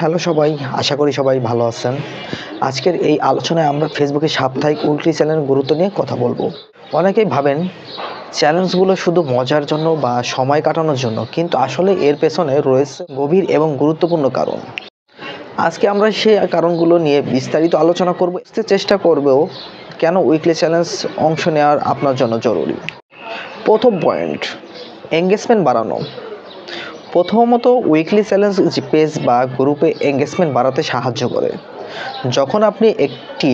Hello সবাই, আশা করি সবাই ভালো আছেন। আজকের এই আলোচনায় আমরা ফেসবুকে সাপ্তাহিক উইকলি চ্যানেলের গুরুত্ব নিয়ে কথা বলব। অনেকেই ভাবেন চ্যালেঞ্জগুলো শুধু মজার জন্য বা সময় কাটানোর জন্য, কিন্তু আসলে এর পেছনে রয়েছে গভীর এবং গুরুত্বপূর্ণ কারণ। আজকে আমরা সেই কারণগুলো নিয়ে বিস্তারিত আলোচনা করব চেষ্টা করবেও কেন উইকলি চ্যালেঞ্জ অংশ নেওয়ার আপনার জন্য জরুরি। প্রথম পয়েন্ট, এঙ্গেজমেন্ট বাড়ানো। প্রথমত উইকলি চ্যালেঞ্জ পেজ বা গ্রুপে এঙ্গেজমেন্ট বাড়াতে সাহায্য করে। যখন আপনি একটি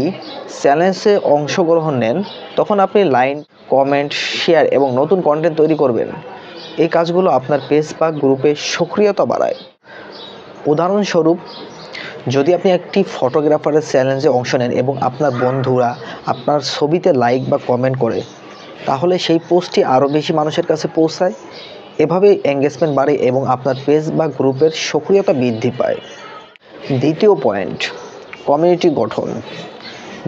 চ্যালেঞ্জে অংশগ্রহণ নেন, তখন আপনি লাইন কমেন্ট শেয়ার এবং নতুন কন্টেন্ট তৈরি করবেন। এই কাজগুলো আপনার পেজ বা গ্রুপে সক্রিয়তা বাড়ায়। উদাহরণস্বরূপ, যদি আপনি একটি ফটোগ্রাফারের চ্যালেঞ্জে অংশ নেন এবং আপনার বন্ধুরা আপনার ছবিতে লাইক বা কমেন্ট করে, তাহলে সেই পোস্টটি আরও বেশি মানুষের কাছে পৌঁছায় এভাবে এঙ্গেজমেন্ট বাড়ে এবং আপনার পেজ বা গ্রুপের সক্রিয়তা বৃদ্ধি পায়। দ্বিতীয় পয়েন্ট কমিউনিটি গঠন।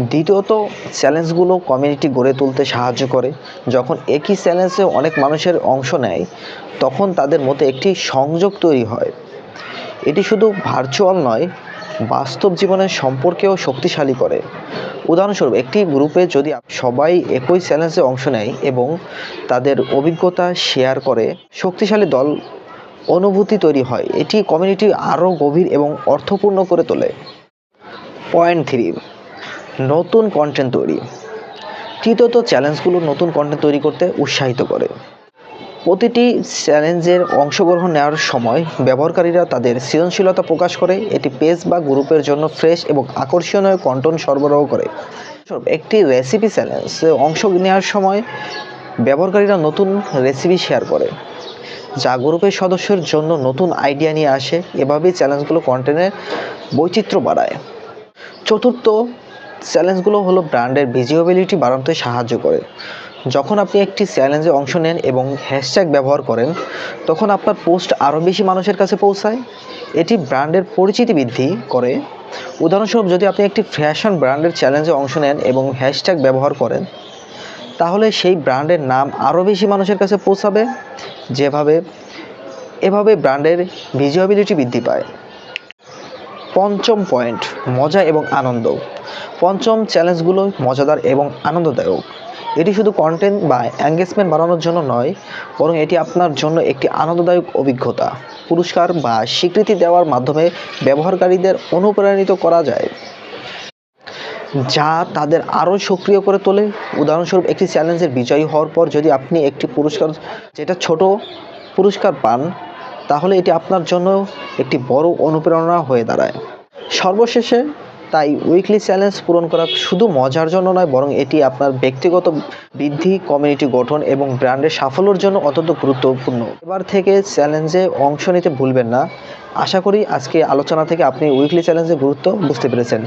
দ্বিতীয়ত চ্যালেঞ্জগুলো কমিউনিটি গড়ে তুলতে সাহায্য করে। যখন একই চ্যালেঞ্জে অনেক মানুষের অংশ নেয়, তখন তাদের মধ্যে একটি সংযোগ তৈরি হয়। এটি শুধু ভার্চুয়াল নয়, বাস্তব জীবনের সম্পর্কেও শক্তিশালী করে। উদাহরণস্বরূপ, একটি গ্রুপে যদি সবাই একই চ্যালেঞ্জে অংশ নেয় এবং তাদের অভিজ্ঞতা শেয়ার করে, শক্তিশালী দল অনুভূতি তৈরি হয়। এটি কমিউনিটি আরও গভীর এবং অর্থপূর্ণ করে তোলে। পয়েন্ট থ্রি নতুন কন্টেন্ট তৈরি। তৃতীয়ত চ্যালেঞ্জগুলো নতুন কন্টেন্ট তৈরি করতে উৎসাহিত করে। প্রতিটি চ্যালেঞ্জের অংশগ্রহণ নেওয়ার সময় ব্যবহারকারীরা তাদের সৃজনশীলতা প্রকাশ করে, এটি পেজ বা গ্রুপের জন্য ফ্রেশ এবং আকর্ষণীয় কন্টেন্ট সরবরাহ করে। একটি রেসিপি চ্যালেঞ্জ অংশ নেওয়ার সময় ব্যবহারকারীরা নতুন রেসিপি শেয়ার করে, যা গ্রুপের সদস্যের জন্য নতুন আইডিয়া নিয়ে আসে, এভাবেই চ্যালেঞ্জগুলো কন্টেন্টের বৈচিত্র্য বাড়ায়। চতুর্থ চ্যালেঞ্জগুলো হলো ব্র্যান্ডের ভিজিবিলিটি বাড়াতে সাহায্য করে। যখন আপনি একটি চ্যালেঞ্জে অংশ নেন এবং হ্যাশট্যাগ ব্যবহার করেন, তখন আপনার পোস্ট আরও বেশি মানুষের কাছে পৌঁছায়। এটি ব্র্যান্ডের পরিচিতি বৃদ্ধি করে। উদাহরণস্বরূপ, যদি আপনি একটি ফ্যাশন ব্র্যান্ডের চ্যালেঞ্জে অংশ নেন এবং হ্যাশট্যাগ ব্যবহার করেন, তাহলে সেই ব্র্যান্ডের নাম আরও বেশি মানুষের কাছে পৌঁছাবে, যেভাবে, এভাবে ব্র্যান্ডের ভিজিবিলিটি বৃদ্ধি পায়। পঞ্চম পয়েন্ট, মজা এবং আনন্দ। পঞ্চম চ্যালেঞ্জগুলো মজাদার এবং আনন্দদায়ক। এটি শুধু কন্টেন্ট বা এঙ্গেজমেন্ট বাড়ানোর জন্য নয়, বরং এটি আপনার জন্য একটি আনন্দদায়ক অভিজ্ঞতা। পুরস্কার বা স্বীকৃতি দেওয়ার মাধ্যমে ব্যবহারকারীদের অনুপ্রাণিত করা যায়। যা তাদের আরও সক্রিয় করে তোলে। উদাহরণস্বরূপ, একটি চ্যালেঞ্জের বিজয়ী হওয়ার পর যদি আপনি একটি পুরস্কার, যেটা ছোট পুরস্কার পান, তাহলে এটি আপনার জন্য একটি বড় অনুপ্রেরণা হয়ে দাঁড়ায়। সর্বশেষে তাই উইকলি চ্যালেঞ্জ পূরণ করা শুধু মজার জন্য নয়, বরং এটি আপনার ব্যক্তিগত বৃদ্ধি কমিউনিটি গঠন এবং ব্র্যান্ডের সাফল্যের জন্য অত্যন্ত গুরুত্বপূর্ণ। এবার থেকে চ্যালেঞ্জে অংশ নিতে ভুলবেন না। আশা করি আজকে আলোচনা থেকে আপনি উইকলি চ্যালেঞ্জের গুরুত্ব বুঝতে পেরেছেন।